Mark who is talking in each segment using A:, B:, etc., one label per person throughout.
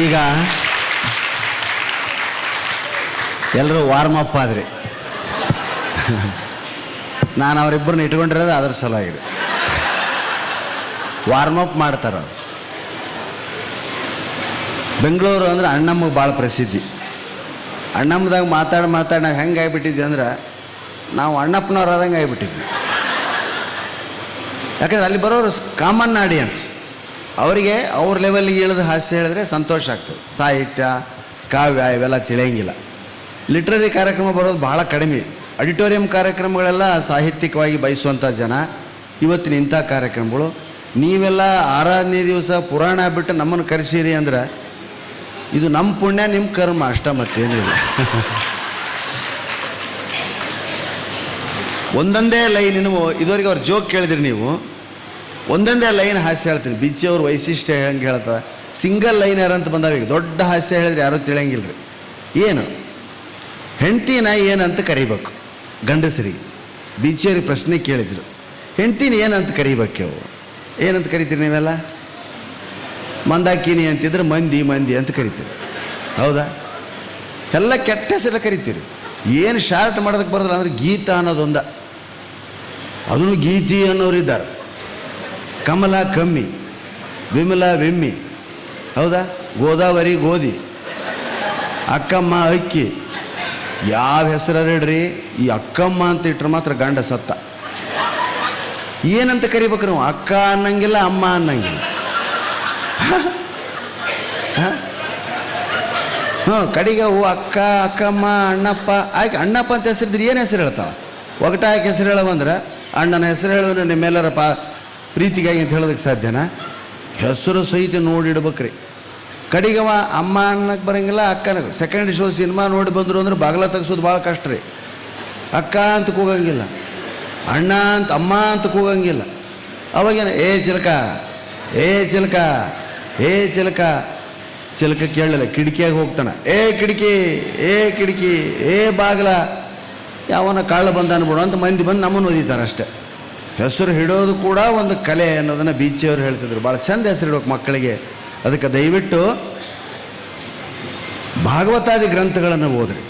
A: ಈಗ ಎಲ್ಲರೂ warm up ಆದ್ರಿ. ನಾನು ಅವರಿಬ್ಬರನ್ನ ಇಟ್ಕೊಂಡಿರೋದು ಅದ್ರ ಸಲುವಾಗಿದೆ ವಾರ್ಮ್ ಅಪ್ ಮಾಡ್ತಾರೆ ಬೆಂಗಳೂರು ಅಂದ್ರೆ ಅಣ್ಣಮ್ಮಗೆ ಭಾಳ ಪ್ರಸಿದ್ಧಿ. ಅಣ್ಣಮ್ಮದಾಗ ಮಾತಾಡಿ ಮಾತಾಡಿ ನಾವು ಹೆಂಗೆ ಆಗಿಬಿಟ್ಟಿದ್ವಿ ಅಂದ್ರೆ ನಾವು ಅಣ್ಣಪ್ಪನವ್ರು ಆದಂಗೆ ಆಗಿಬಿಟ್ಟಿದ್ವಿ. ಯಾಕಂದ್ರೆ ಅಲ್ಲಿ ಬರೋರು ಕಾಮನ್ ಆಡಿಯನ್ಸ್ ಅವರಿಗೆ ಅವ್ರ ಲೆವೆಲ್ಗೆ ಇಳಿದು ಹಾಸ್ಯ ಹೇಳಿದ್ರೆ ಸಂತೋಷ ಆಗ್ತದೆ. ಸಾಹಿತ್ಯ, ಕಾವ್ಯ ಇವೆಲ್ಲ ತಿಳಿಯಂಗಿಲ್ಲ. ಲಿಟ್ರರಿ ಕಾರ್ಯಕ್ರಮ ಬರೋದು ಭಾಳ ಕಡಿಮೆ. ಅಡಿಟೋರಿಯಂ ಕಾರ್ಯಕ್ರಮಗಳೆಲ್ಲ ಸಾಹಿತ್ಯಿಕವಾಗಿ ಬಯಸುವಂಥ ಜನ. ಇವತ್ತಿನ ಇಂಥ ಕಾರ್ಯಕ್ರಮಗಳು. ನೀವೆಲ್ಲ ಆರಾಧನೆ ದಿವಸ ಪುರಾಣ ಬಿಟ್ಟು ನಮ್ಮನ್ನು ಕರೆಸಿರಿ ಅಂದ್ರೆ ಇದು ನಮ್ಮ ಪುಣ್ಯ, ನಿಮ್ಮ ಕರ್ಮ, ಅಷ್ಟ ಮತ್ತೇನಿಲ್ಲ ಒಂದೊಂದೇ ಲೈನ್ ನೀವು ಇದುವರೆಗೆ ಅವ್ರ ಜೋಕ್ ಕೇಳಿದ್ರಿ ನೀವು. ಒಂದೊಂದೇ ಲೈನ್ ಹಾಸ್ಯ ಹೇಳ್ತೀನಿ. ಬಿಚ್ಚಿ ಅವ್ರ ವೈಶಿಷ್ಟ್ಯ ಹೆಂಗೆ ಹೇಳ್ತಾರೆ? ಸಿಂಗಲ್ ಲೈನ್ ಅಂತ ಬಂದಾವ ಈಗ ದೊಡ್ಡ ಹಾಸ್ಯ ಹೇಳಿದ್ರೆ ಯಾರೂ ತಿಳಿಯಂಗಿಲ್ಲ ರೀ ಏನು? ಹೆಂಡ್ತಿನ ಏನಂತ ಕರಿಬೇಕು? ಗಂಡಸರಿಗೆ. ಬಿಚ್ಚಿಯವ್ರಿಗೆ ಪ್ರಶ್ನೆ ಕೇಳಿದ್ರು. ಹೆಂಡ್ತಿನ ಏನಂತ ಕರಿಬೇಕು ಏನಂತ ಕರಿತೀರಿ ನೀವೆಲ್ಲ? ಮಂದಾಕಿನಿ ಅಂತಿದ್ರೆ ಮಂದಿ ಮಂದಿ ಅಂತ ಕರಿತೀರಿ. ಹೌದಾ? ಎಲ್ಲ ಕೆಟ್ಟ ಹೆಸರೆಲ್ಲ ಕರಿತೀರಿ. ಏನು ಶಾರ್ಟ್ ಮಾಡೋದಕ್ಕೆ ಬರೋದಿಲ್ಲ ಅಂದ್ರೆ ಗೀತ ಅನ್ನೋದೊಂದ. ಅದನ್ನು ಗೀತಿ ಅನ್ನೋರಿದ್ದಾರೆ. ಕಮಲ ಕಮ್ಮಿ, ವಿಮಲ ವಿಮ್ಮಿ. ಹೌದಾ? ಗೋದಾವರಿ ಗೋಧಿ. ಅಕ್ಕಮ್ಮ ಅಕ್ಕಿ. ಯಾವ ಹೆಸರು ಇಡ್ರಿ ಈ ಅಕ್ಕಮ್ಮ ಅಂತ ಇಟ್ರೆ ಮಾತ್ರ ಗಂಡ ಸತ್ತ. ಏನಂತ ಕರಿಬೇಕು ನಾವು? ಅಕ್ಕ ಅನ್ನಂಗಿಲ್ಲ, ಅಮ್ಮ ಅನ್ನಂಗಿಲ್ಲ. ಹ್ಞೂ, ಕಡೆಗೆ ಅವು ಅಕ್ಕ, ಅಕ್ಕಮ್ಮ, ಅಣ್ಣಪ್ಪ. ಆಯ್ಕೆ, ಅಣ್ಣಪ್ಪ ಅಂತ ಹೆಸರಿದ್ರೆ ಏನು ಹೆಸರು ಹೇಳ್ತಾವ? ಒಗಟ ಹಾಕಿ ಹೆಸರು ಹೇಳವಂದ್ರೆ ಅಣ್ಣನ ಹೆಸರು ಹೇಳುವ ನಿಮ್ಮೆಲ್ಲರ ಪಾ ಪ್ರೀತಿಗಾಗಿ ಅಂತ ಹೇಳೋದಕ್ಕೆ ಸಾಧ್ಯನಾ? ಹೆಸರು ಸಹಿತ ನೋಡಿಡ್ಬೇಕ್ರಿ. ಕಡೆಗವ ಅಮ್ಮ ಅನ್ನಕ್ಕೆ ಬರಂಗಿಲ್ಲ ಅಕ್ಕನ ಸೆಕೆಂಡ್ ಶೋ ಸಿನಿಮಾ ನೋಡಿ ಬಂದರು ಅಂದ್ರೆ ಬಾಗಿಲ ತೆಗ್ಸೋದು ಭಾಳ ಕಷ್ಟ ರೀ. ಅಕ್ಕ ಅಂತ ಕೂಗಂಗಿಲ್ಲ. ಅಣ್ಣ ಅಂತ, ಅಮ್ಮ ಅಂತ ಕೂಗಂಗಿಲ್ಲ. ಅವಾಗೇನ, ಏ ಚಿಲಕ ಏ ಚಿಲಕ ಏ ಚಿಲಕ. ಚಿಲಕ ಕೇಳಲಿಲ್ಲ, ಕಿಟಕಿಯಾಗಿ ಹೋಗ್ತಾನೆ, ಏ ಕಿಟಕಿ ಏ ಕಿಟಕಿ, ಏ ಬಾಗ್ಲ, ಯಾವನ ಕಾಳು ಬಂದ ಅನ್ಬಿಡು ಅಂತ ಮಂದಿ ಬಂದು ನಮ್ಮನ್ನು ಓದಿತಾರೆ ಅಷ್ಟೇ ಹೆಸರು ಹಿಡೋದು ಕೂಡ ಒಂದು ಕಲೆ ಅನ್ನೋದನ್ನು ಬೀಚಿಯವರು ಹೇಳ್ತಿದ್ರು. ಭಾಳ ಚಂದ ಹೆಸರು ಇಡ್ಬೇಕು ಮಕ್ಕಳಿಗೆ. ಅದಕ್ಕೆ ದಯವಿಟ್ಟು ಭಾಗವತಾದಿ ಗ್ರಂಥಗಳನ್ನು ಓದ್ರಿ.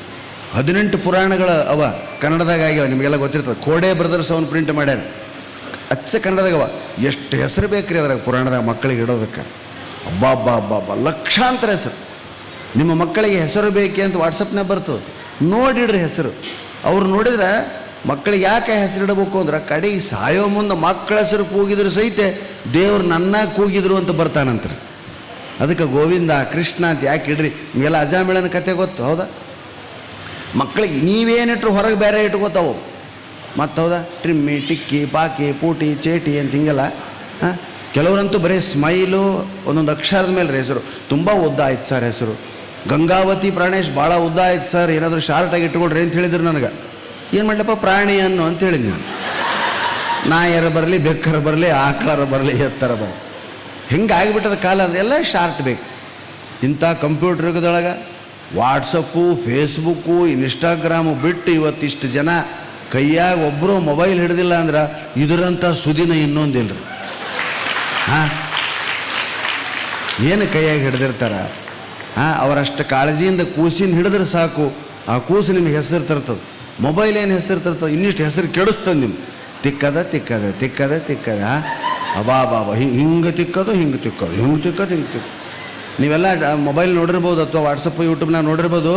A: ಹದಿನೆಂಟು ಪುರಾಣಗಳ ಅವ, ಕನ್ನಡದಾಗ ಆಗ್ಯಾವ, ನಿಮಗೆಲ್ಲ ಗೊತ್ತಿರ್ತದೆ. ಕೋಡೆ ಬ್ರದರ್ಸ್ ಅವನು ಪ್ರಿಂಟ್ ಮಾಡ್ಯಾರ. ಅಚ್ಚ ಕನ್ನಡದಾಗ ಅವ. ಎಷ್ಟು ಹೆಸರು ಬೇಕ್ರಿ ಅದ್ರಾಗ ಪುರಾಣದಾಗ ಮಕ್ಕಳಿಗೆ ಇಡೋದಕ್ಕೆ ಅಬ್ಬಾ ಅಬ್ಬಾ ಅಬ್ಬಾ, ಅಬ್ಬ, ಲಕ್ಷಾಂತರ ಹೆಸರು. ನಿಮ್ಮ ಮಕ್ಕಳಿಗೆ ಹೆಸರು ಬೇಕೆ ಅಂತ ವಾಟ್ಸಪ್ನಾಗ ಬರ್ತದೆ. ನೋಡಿಡ್ರಿ ಹೆಸರು. ಅವ್ರು ನೋಡಿದ್ರೆ ಮಕ್ಕಳಿಗೆ ಯಾಕೆ ಹೆಸರಿಡಬೇಕು ಅಂದ್ರೆ ಕಡೆಗೆ ಸಾಯೋ ಮುಂದೆ ಮಕ್ಕಳ ಹೆಸರು ಕೂಗಿದ್ರು ಸಹಿತ ದೇವ್ರು ನನ್ನ ಕೂಗಿದ್ರು ಅಂತ ಬರ್ತಾನಂತ್ರಿ. ಅದಕ್ಕೆ ಗೋವಿಂದ, ಕೃಷ್ಣ ಅಂತ ಯಾಕೆ ಇಡ್ರಿ? ನಿಮಗೆಲ್ಲ ಅಜಾಮಿಳನ ಕತೆ ಗೊತ್ತು, ಹೌದಾ? ಮಕ್ಕಳಿಗೆ ನೀವೇನಿಟ್ರು ಹೊರಗೆ ಬೇರೆ ಇಟ್ಕೋತಾವು? ಮತ್ತು ಹೌದಾ? ಟ್ರಿಮ್ಮಿ, ಟಿಕ್ಕಿ, ಪಾಕಿ, ಪೂಟಿ, ಚೇಟಿ ಅಂತ ಹಿಂಗೆಲ್ಲ, ಹಾಂ? ಕೆಲವರಂತೂ ಬರೀ ಸ್ಮೈಲು, ಒಂದೊಂದು ಅಕ್ಷರದ ಮೇಲೆ ರೀ ಹೆಸರು. ತುಂಬ ಉದ್ದ ಆಯ್ತು ಸರ್ ಹೆಸರು. ಗಂಗಾವತಿ ಪ್ರಾಣೇಶ್ ಭಾಳ ಉದ್ದ ಆಯ್ತು ಸರ್, ಏನಾದರೂ ಶಾರ್ಟಾಗಿ ಇಟ್ಕೊಳ್ರಿ ಅಂತ ಹೇಳಿದ್ರು ನನಗೆ. ಏನು ಮಾಡಲಪ್ಪ? ಪ್ರಾಣಿ ಅನ್ನು ಅಂತ ಹೇಳಿದ್ ನಾನು. ನಾಯರ ಬರಲಿ, ಬೆಕ್ಕರ ಬರಲಿ ಆಕಳರ ಬರಲಿ, ಎತ್ತರ ಬರಲಿ. ಹಿಂಗೆ ಆಗಿಬಿಟ್ಟದ ಕಾಲ ಅಂದರೆ ಎಲ್ಲ ಶಾರ್ಟ್ ಬೇಕು. ಇಂಥ ಕಂಪ್ಯೂಟರ್ ಯುಗದೊಳಗೆ ವಾಟ್ಸಪ್ಪು, ಫೇಸ್ಬುಕ್ಕು, ಇನ್ಸ್ಟಾಗ್ರಾಮು ಬಿಟ್ಟು ಇವತ್ತಿಷ್ಟು ಜನ ಕೈಯಾಗ ಒಬ್ಬರು ಮೊಬೈಲ್ ಹಿಡ್ದಿಲ್ಲ ಅಂದ್ರೆ ಇದರಂಥ ಸುದಿನ ಇನ್ನೊಂದಿಲ್ಲ ರೀ ಹಾಂ? ಏನು ಕೈಯಾಗ ಹಿಡ್ದಿರ್ತಾರ? ಹಾಂ? ಅವರಷ್ಟು ಕಾಳಜಿಯಿಂದ ಕೂಸಿನ ಹಿಡಿದ್ರೆ ಸಾಕು. ಆ ಕೂಸು ನಿಮಗೆ ಹೆಸರು ತರ್ತದೆ. ಮೊಬೈಲ್ ಏನು ಹೆಸರು ತರ್ತದೆ ಇನ್ನಿಷ್ಟು ಹೆಸರು ಕೆಡಿಸ್ತದೆ ನಿಮ್ಮ ತಿಕ್ಕದ ತಿಕ್ಕದ ತಿಕ್ಕದ ತಿಕ್ಕದ. ಅಬಾ ಬಾಬಾ ಹಿಂಗೆ ಹಿಂಗೆ ತಿಕ್ಕೋದು ಹಿಂಗೆ ತಿಕ್ಕೋದು. ಹಿಂಗೆ ತಿಕ್ಕೋದು ಹಿಂಗೆ ತಿಕ್ಕೋದು. ನೀವೆಲ್ಲ ಮೊಬೈಲ್ ನೋಡಿರ್ಬೋದು ಅಥವಾ ವಾಟ್ಸಪ್ ಯೂಟ್ಯೂಬ್ನಾಗ ನೋಡಿರ್ಬೋದು,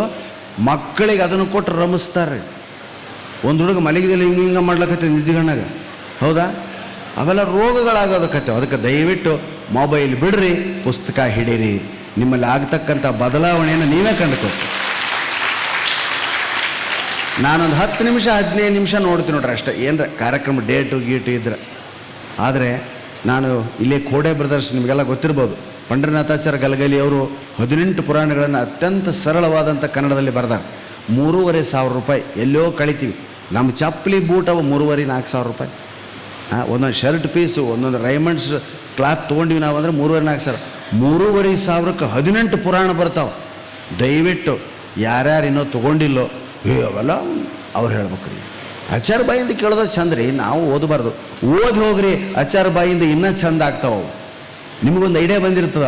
A: ಮಕ್ಕಳಿಗೆ ಅದನ್ನು ಕೊಟ್ಟು ರಮಿಸ್ತಾರೆ. ಒಂದು ಹುಡುಗ ಮಲಗಿದಲ್ಲಿ ಹಿಂಗೆ ಹಿಂಗೆ ಮಾಡ್ಲಕತ್ತೆ ನಿದ್ದಿಗಣ್ಣಾಗ ಹೌದಾ? ಅವೆಲ್ಲ ರೋಗಗಳಾಗೋದಕ್ಕತ್ತೆ ಅದಕ್ಕೆ ದಯವಿಟ್ಟು ಮೊಬೈಲ್ ಬಿಡ್ರಿ, ಪುಸ್ತಕ ಹಿಡೀರಿ. ನಿಮ್ಮಲ್ಲಿ ಆಗ್ತಕ್ಕಂಥ ಬದಲಾವಣೆಯನ್ನು ನೀವೇ ಕಂಡುಕೊಳ್ತೀರಿ ನಾನೊಂದು ಹತ್ತು ನಿಮಿಷ, ಹದಿನೈದು ನಿಮಿಷ ನೋಡ್ತೀನಿ ನೋಡ್ರಿ ಅಷ್ಟೇ. ಏನರ ಕಾರ್ಯಕ್ರಮ ಡೇಟು ಗೀಟು ಇದ್ರೆ. ಆದರೆ ನಾನು ಇಲ್ಲೇ ಕೋಡೆ ಬ್ರದರ್ಸ್ ನಿಮಗೆಲ್ಲ ಗೊತ್ತಿರ್ಬೋದು. ಪಂಡ್ರನಾಥಾಚಾರ್ಯ ಗಲಗಲಿ ಅವರು ಹದಿನೆಂಟು ಪುರಾಣಗಳನ್ನು ಅತ್ಯಂತ ಸರಳವಾದಂಥ ಕನ್ನಡದಲ್ಲಿ ಬರೆದಾರೆ. ಮೂರುವರೆ ಸಾವಿರ ರೂಪಾಯಿ. ಎಲ್ಲೋ ಕಳಿತೀವಿ. ನಮ್ಮ ಚಪ್ಪಲಿ ಬೂಟ್ ಮೂರುವರೆ ನಾಲ್ಕು ಸಾವಿರ ರೂಪಾಯಿ. ಒಂದೊಂದು ಶರ್ಟ್ ಪೀಸು ಒಂದೊಂದು ರೈಮಂಡ್ಸ್ ಕ್ಲಾತ್ ತೊಗೊಂಡಿವಿ ನಾವು ಅಂದರೆ ಮೂರುವರೆ ನಾಲ್ಕು ಸಾವಿರ. ಮೂರುವರೆ ಸಾವಿರಕ್ಕೆ ಹದಿನೆಂಟು ಪುರಾಣ ಬರ್ತಾವೆ. ದಯವಿಟ್ಟು ಯಾರ್ಯಾರು ಇನ್ನೂ ತೊಗೊಂಡಿಲ್ಲೋ ಏ, ಅವೆಲ್ಲ ಅವ್ರು ಹೇಳ್ಬೇಕು ರೀ ಆಚಾರ ಬಾಯಿಂದ ಕೇಳೋದ್ರೆ ಚಂದ ರೀ, ನಾವು ಓದಬಾರ್ದು. ಓದಿ ಹೋಗ್ರಿ ಆಚಾರ ಬಾಯಿಂದ ಇನ್ನೂ ಚಂದ ಆಗ್ತಾವೆ ನಿಮಗೊಂದು ಐಡಿಯಾ ಬಂದಿರ್ತದ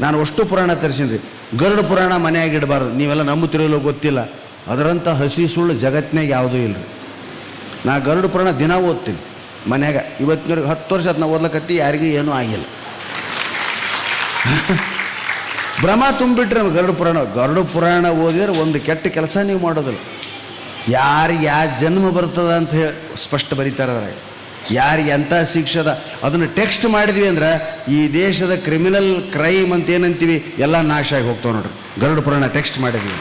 A: ನಾನು ಅಷ್ಟು ಪುರಾಣ ತರಿಸಿನ್ರಿ. ಗರುಡ ಪುರಾಣ ಮನೆಯಾಗಿ ಇಡಬಾರ್ದು. ನೀವೆಲ್ಲ ನಂಬುತ್ತಿರಲು ಗೊತ್ತಿಲ್ಲ. ಅದರಂಥ ಹಸಿ ಸುಳ್ಳು ಜಗತ್ತಿನಾಗ ಯಾವುದೂ ಇಲ್ಲ ನಾ ಗರುಡ ಪುರಾಣ ದಿನ ಓದ್ತೀನಿ. ಮನ್ಯಾಗ ಇವತ್ತಿನವ್ರಿಗೆ ಹತ್ತು ವರ್ಷ ಅದನ್ನ ಓದ್ಲಕತ್ತಿ, ಯಾರಿಗೂ ಏನೂ ಆಗಿಲ್ಲ. ಭ್ರಮ ತುಂಬಿಟ್ರೆ ಗರುಡ ಪುರಾಣ. ಗರುಡ ಪುರಾಣ ಓದಿದ್ರೆ ಒಂದು ಕೆಟ್ಟ ಕೆಲಸ ನೀವು ಮಾಡೋದಿಲ್ಲ. ಯಾರಿಗೆ ಯಾವ ಜನ್ಮ ಬರ್ತದ ಅಂತ ಹೇಳಿ ಸ್ಪಷ್ಟ ಬರೀತಾರೆ ಅದ್ರಾಗ. ಯಾರಿಗೆ ಎಂಥ ಶಿಕ್ಷದ ಅದನ್ನು ಟೆಕ್ಸ್ಟ್ ಮಾಡಿದ್ವಿ ಅಂದ್ರೆ ಈ ದೇಶದ ಕ್ರಿಮಿನಲ್ ಕ್ರೈಮ್ ಅಂತ ಏನಂತೀವಿ, ಎಲ್ಲ ನಾಶ ಆಗಿ ಹೋಗ್ತಾವೆ ನೋಡ್ರಿ. ಗರುಡ ಪುರಾಣ ಟೆಕ್ಸ್ಟ್ ಮಾಡಿದ್ವಿ.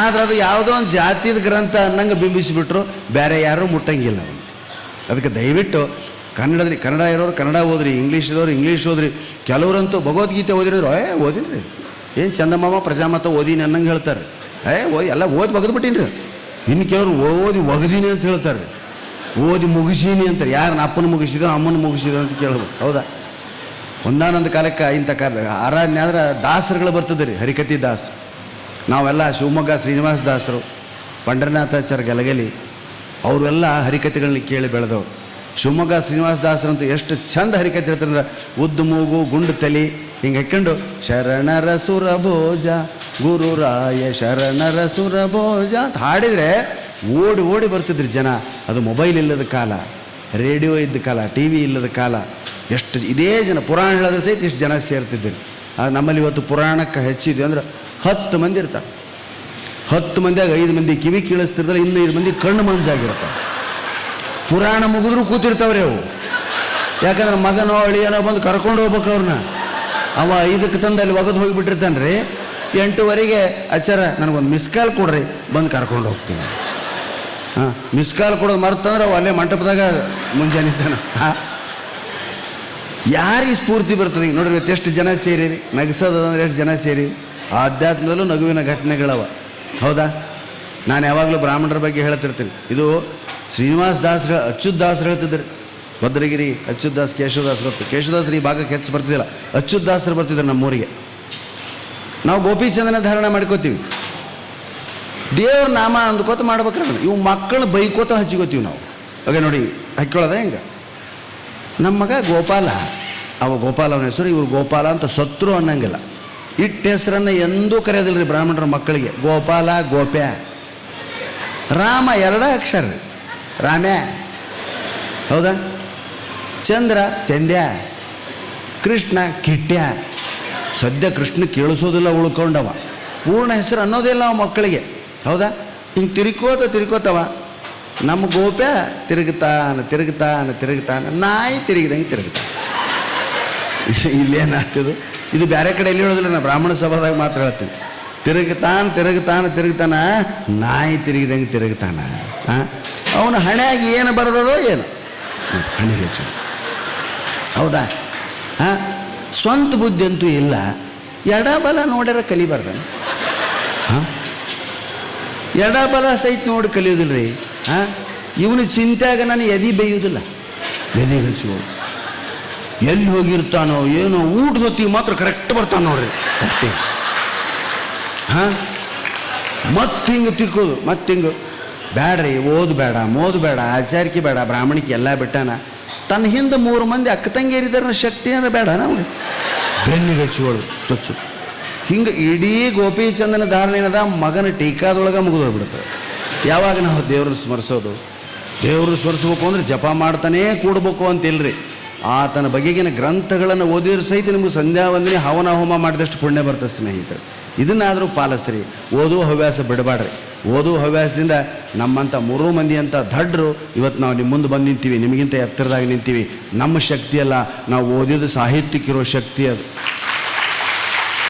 A: ಆದ್ರೆ ಅದು ಯಾವುದೋ ಒಂದು ಜಾತಿದ ಗ್ರಂಥ ಅನ್ನಂಗೆ ಬಿಂಬಿಸಿಬಿಟ್ರು ಬೇರೆ ಯಾರೂ ಮುಟ್ಟಂಗಿಲ್ಲ ಅದಕ್ಕೆ ದಯವಿಟ್ಟು ಕನ್ನಡದಲ್ಲಿ ಕನ್ನಡ ಇರೋರು ಕನ್ನಡ ಓದ್ರಿ, ಇಂಗ್ಲೀಷ್ ಇರೋರು ಇಂಗ್ಲೀಷ್ ಓದ್ರಿ, ಕೆಲವರಂತೂ ಭಗವದ್ಗೀತೆ ಓದಿರೋರು, ಏ ಓದಿನ್ರಿ ಏನು ಚಂದಮಾಮ ಪ್ರಜಾಮತ ಓದಿನಿ ಅನ್ನಂಗೆ ಹೇಳ್ತಾರೆ ಏ ಓದಿ ಎಲ್ಲ ಓದಿ ಬಗದ್ಬಿಟ್ಟಿನ್ರಿ ಇನ್ನು ಕೆಲವರು ಓದಿ ಒಗದೀನಿ ಅಂತ ಹೇಳ್ತಾರೆ. ಓದಿ ಮುಗಿಸೀನಿ ಅಂತಾರೆ. ಯಾರನ್ನ ಅಪ್ಪನ ಮುಗಿಸಿದ ಅಮ್ಮನ ಮುಗಿಸಿದ ಅಂತ ಕೇಳ್ಬೋದು. ಹೌದಾ? ಒಂದಾನೊಂದು ಕಾಲಕ್ಕೆ ಇಂಥ ಕಾಲ ಆರಾಧನೆ ಆದ್ರೆ ದಾಸರುಗಳು ಬರ್ತದೆ ರೀ, ಹರಿಕತಿ ದಾಸ್ ನಾವೆಲ್ಲ ಶಿವಮೊಗ್ಗ ಶ್ರೀನಿವಾಸ ದಾಸರು, ಪಂಡರನಾಥಾಚಾರ್ಯ ಗಲಗಲಿ, ಅವರೆಲ್ಲ ಹರಿಕತೆಗಳನ್ನ ಕೇಳಿ ಬೆಳೆದವರು. ಶಿವಮೊಗ್ಗ ಶ್ರೀನಿವಾಸ ದಾಸರಂತೂ ಎಷ್ಟು ಚಂದ ಹರಿಕತೆ ಹೇಳ್ತಾರೆ ಅಂದ್ರೆ ಉದ್ದು ಮೂಗು, ಗುಂಡು ತಲಿ ಹಿಂಗೆ ಹಾಕ್ಕೊಂಡು ಶರಣರ ಸುರಭೋಜ, ಗುರುರಾಯ ಶರಣರ ಸುರಭೋಜ ಅಂತ ಹಾಡಿದರೆ ಓಡಿ ಓಡಿ ಬರ್ತಿದ್ರು ಜನ. ಅದು ಮೊಬೈಲ್ ಇಲ್ಲದ ಕಾಲ ರೇಡಿಯೋ ಇದ್ದ ಕಾಲ ಟಿ ವಿ ಇಲ್ಲದ ಕಾಲ. ಎಷ್ಟು ಇದೇ ಜನ, ಪುರಾಣ ಹೇಳಿದ್ರೆ ಸಹಿತ ಇಷ್ಟು ಜನ ಸೇರ್ತಿದ್ದರು ಆ, ನಮ್ಮಲ್ಲಿ ಇವತ್ತು ಪುರಾಣಕ್ಕೆ ಹೆಚ್ಚಿದೆ ಅಂದ್ರೆ ಹತ್ತು ಮಂದಿ ಇರ್ತಾರೆ. ಹತ್ತು ಮಂದಿಯಾಗ ಐದು ಮಂದಿ ಕಿವಿ ಕೀಳಿಸ್ತಿರ್ತಾರೆ, ಇನ್ನು ಐದು ಮಂದಿ ಕಣ್ಣು ಮಂಜಾಗಿರ್ತಾರೆ ಪುರಾಣ ಮುಗಿದ್ರು ಕೂತಿರ್ತಾವ್ರಿ ಅವು. ಯಾಕಂದ್ರೆ ಮಗನೋ ಅಳಿಯನೋ ಬಂದು ಕರ್ಕೊಂಡು ಹೋಗ್ಬೇಕು ಅವ್ರನ್ನ. ಅವ ಐದಕ್ಕೆ ತಂದು ಅಲ್ಲಿ ಒಗದು ಹೋಗಿಬಿಟ್ಟಿರ್ತಾನೆ ರೀ ಎಂಟುವರೆಗೆ, ಅಚ್ಚಾರ, ನನಗೊಂದು ಮಿಸ್ ಕಾಲ್ ಕೊಡ್ರಿ, ಬಂದು ಕರ್ಕೊಂಡು ಹೋಗ್ತೀನಿ. ಹಾಂ ಮಿಸ್ ಕಾಲ್ ಕೊಡೋದು ಮರ್ತಂದ್ರೆ ಅವು ಅಲ್ಲೇ ಮಂಟಪದಾಗ ಮುಂಜಾನೆ ಹಾಂ. ಯಾರಿಗೆ ಸ್ಫೂರ್ತಿ ಬರ್ತದೆ? ಈಗ ನೋಡ್ರಿ ಎಷ್ಟು ಜನ ಸೇರಿರಿ? ನಗಿಸೋದಂದ್ರೆ ಎಷ್ಟು ಜನ ಸೇರಿ? ಆಧ್ಯಾತ್ಮದಲ್ಲೂ ನಗುವಿನ ಘಟನೆಗಳವ. ಹೌದಾ? ನಾನು ಯಾವಾಗಲೂ ಬ್ರಾಹ್ಮಣರ ಬಗ್ಗೆ ಹೇಳ್ತಿರ್ತೀನಿ. ಇದು ಶ್ರೀನಿವಾಸ ದಾಸರ ಅಚ್ಯುತ್ ದಾಸರು ಹೇಳ್ತಿದ್ರು ಭದ್ರಗಿರಿ ಅಚ್ಯುತ್ ದಾಸ್ ಕೇಶವದಾಸ್ ಗೊತ್ತು ಕೇಶವದಾಸರು ಈ ಭಾಗಕ್ಕೆ ಹೆಚ್ಚು ಬರ್ತಿದ್ದಿಲ್ಲ. ಅಚ್ಯುತ್ ಬರ್ತಿದ್ದಾರೆ ಬರ್ತಿದ್ರು ನಮ್ಮೂರಿಗೆ. ನಾವು ಗೋಪಿಚಂದನ ಧಾರಣ ಮಾಡ್ಕೋತೀವಿ. ದೇವ್ರ ನಾಮ ಅಂದ್ಕೋತ ಮಾಡ್ಬೇಕ್ರ ಇವು ಮಕ್ಕಳು ಬೈಕೋತ ಹಚ್ಚಿಕೋತೀವಿ ನಾವು. ಓಕೆ ನೋಡಿ ಹಚ್ಕೊಳ್ಳೋದ ಹೆಂಗೆ? ನಮ್ಮ ಮಗ ಗೋಪಾಲ. ಅವ ಗೋಪಾಲ ಅವನ ಹೆಸರು, ಇವ್ರು ಗೋಪಾಲ ಅಂತ ಸತ್ರು ಅನ್ನಂಗಿಲ್ಲ. ಇಟ್ಟ ಹೆಸರನ್ನು ಎಂದೂ ಕರೆಯೋದಿಲ್ಲ ರೀ ಬ್ರಾಹ್ಮಣರ ಮಕ್ಕಳಿಗೆ. ಗೋಪಾಲ, ಗೋಪ್ಯ. ರಾಮ ಎರಡ ಅಕ್ಷರ ರೀ. ರಾಮ್ಯ. ಹೌದಾ? ಚಂದ್ರ, ಚಂದ್ಯ, ಕೃಷ್ಣ, ಕಿಟ್ಯ. ಸದ್ಯ ಕೃಷ್ಣ ಕೇಳಿಸೋದಿಲ್ಲ, ಉಳ್ಕೊಂಡವ. ಪೂರ್ಣ ಹೆಸರು ಅನ್ನೋದಿಲ್ಲ ಅವ ಮಕ್ಕಳಿಗೆ. ಹೌದಾ? ಹಿಂಗೆ ತಿರುಕೋತ ತಿರುಕೋತವ ನಮ್ಮ ಗೋಪ್ಯ ತಿರುಗುತ್ತಾನ ತಿರುಗುತ್ತಾನ ತಿರುಗುತ್ತಾನ. ನಾಯಿ ತಿರುಗಿದಂಗೆ ತಿರುಗುತ್ತಾನ. ಇಲ್ಲೇನಾಗ್ತದೆ ಇದು ಬೇರೆ ಕಡೆ ಎಲ್ಲಿ ಹೇಳೋದಿಲ್ಲ ನಾನು ಬ್ರಾಹ್ಮಣ ಸಭಾದಾಗ ಮಾತ್ರ ಹೇಳ್ತೀನಿ. ತಿರುಗುತ್ತಾನ ತಿರುಗುತ್ತಾನ ತಿರುಗುತ್ತಾನ. ನಾಯಿ ತಿರುಗಿದಂಗೆ ತಿರುಗುತ್ತಾನ. ಅವನ ಹಣೆಯಾಗಿ ಏನು ಬರೋದೋ ಏನು? ಹಣೆಗೆ ಹೌದಾ? ಹಾಂ ಸ್ವಂತ ಬುದ್ಧಿ ಅಂತೂ ಇಲ್ಲ. ಎಡಬಲ ನೋಡ್ಯಾರ ಕಲಿಬಾರ್ದ. ಹಾಂ ಎಡಬಲ ಸಹಿತ ನೋಡಿ ಕಲಿಯೋದಿಲ್ಲ ರೀ ಹಾಂ ಇವನು ಚಿಂತೆಯಾಗ ನಾನು ಎದಿ ಬೇಯುವುದಿಲ್ಲ ಎದೆ ಹಚ್ಚು ಎಲ್ಲಿ ಹೋಗಿರ್ತಾನೋ ಏನೋ ಊಟದ ಹೊತ್ತಿಗೆ ಮಾತ್ರ ಕರೆಕ್ಟ್ ಬರ್ತಾನೆ ನೋಡ್ರಿ. ಅಷ್ಟೇ. ಹಾಂ ಮತ್ತೆ ಹಿಂಗೆ ತಿಕ್ಕೋದು, ಮತ್ತೆ ಹಿಂಗೆ. ಬೇಡ್ರಿ ಓದು ಬೇಡ, ಮೋದು ಬೇಡ, ಆಚಾರಿಕೆ ಬೇಡ, ಬ್ರಾಹ್ಮಣಿಕೆ ಎಲ್ಲ ಬಿಟ್ಟಾನ. ತನ್ನ ಹಿಂದೆ ಮೂರು ಮಂದಿ ಅಕ್ಕ ತಂಗಿಯರಿದ್ದಾರ ಶಕ್ತಿ ಅಂದ್ರೆ ಬೇಡ ನಮಗೆ. ಬೆನ್ನಿಗೆ ಹಚ್ಚುಗಳು ಚೊಚ್ಚು ಹಿಂಗೆ ಇಡೀ ಗೋಪಿಚಂದನ ಧಾರಣೆ ಏನದ? ಮಗನ ಟೀಕಾದೊಳಗೆ ಮುಗಿದೋಗ್ಬಿಡುತ್ತೆ. ಯಾವಾಗ ನಾವು ದೇವ್ರನ್ನ ಸ್ಮರಿಸೋದು? ದೇವ್ರನ್ನ ಸ್ಮರಿಸ್ಬೇಕು ಅಂದ್ರೆ ಜಪ ಮಾಡ್ತಾನೇ ಕೂಡ್ಬೇಕು ಅಂತಿಲ್ರಿ. ಆತನ ಬಗೆಗಿನ ಗ್ರಂಥಗಳನ್ನು ಓದಿದ್ರೆ ಸಹಿತ ನಿಮ್ಗೆ ಸಂಧ್ಯಾ ವಂದನೆ ಹವನ ಹೋಮ ಮಾಡಿದಷ್ಟು ಪುಣ್ಯ ಬರ್ತದೆ ಸ್ನೇಹಿತರು. ಇದನ್ನಾದರೂ ಪಾಲಿಸ್ರಿ. ಓದುವ ಹವ್ಯಾಸ ಬಿಡಬಾಡ್ರಿ. ಓದುವ ಹವ್ಯಾಸದಿಂದ ನಮ್ಮಂಥ ಮೂರೂ ಮಂದಿ ಅಂತ ದಡ್ರು ಇವತ್ತು ನಾವು ನಿಮ್ಮ ಮುಂದೆ ಬಂದು ನಿಂತೀವಿ, ನಿಮಗಿಂತ ಎತ್ತರದಾಗ ನಿಂತೀವಿ. ನಮ್ಮ ಶಕ್ತಿಯಲ್ಲ, ನಾವು ಓದಿದ ಸಾಹಿತ್ಯಕ್ಕಿರೋ ಶಕ್ತಿ ಅದು.